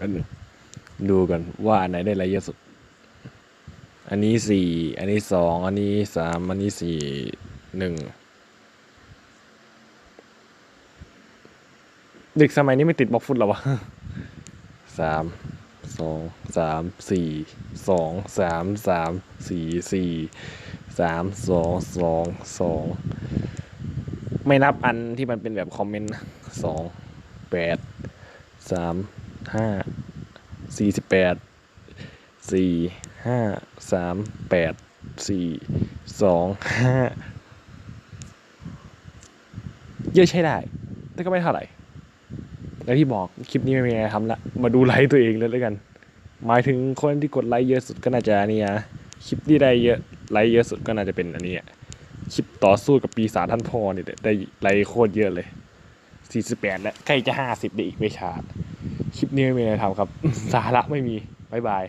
อันหนึ่งดูกันว่าอันไหนได้ไลค์เยอะสุด อันนี้สี่ อันนี้สอง อันนี้สาม อันนี้สี่หนึ่ง เด็กสมัยนี้ไม่ติดบล็อกฟุตหรอวะสาม สอง สาม สี่ สอง สาม สาม สี่ สี่ สาม สอง สอง สอง ไม่นับอันที่มันเป็นแบบคอมเมนต์นะสอง แปด สาม ห้าสี่สิบแปดสี่ห้าสามแปดสี่สองห้าเยอะใช้ได้ แต่ก็ไม่เท่าไหร่ แล้วที่บอกคลิปนี้ไม่มีอะไรทำละมาดูไลค์ตัวเองเลยแล้วกัน หมายถึงคนที่กดไลค์เยอะสุดก็น่าจะนี่นะคลิปที่ได้เยอะไลค์เยอะสุดก็น่าจะเป็นอันนี้อะคลิปต่อสู้กับปีศาจท่านพ่อนี่แหละได้ไลค์โคตรเยอะเลย 48 แล้วใกล้จะ 50ได้อีกไม่ช้า คลิปนี้ไม่มีอะไรทำครับ สาระไม่มี บ๊ายบาย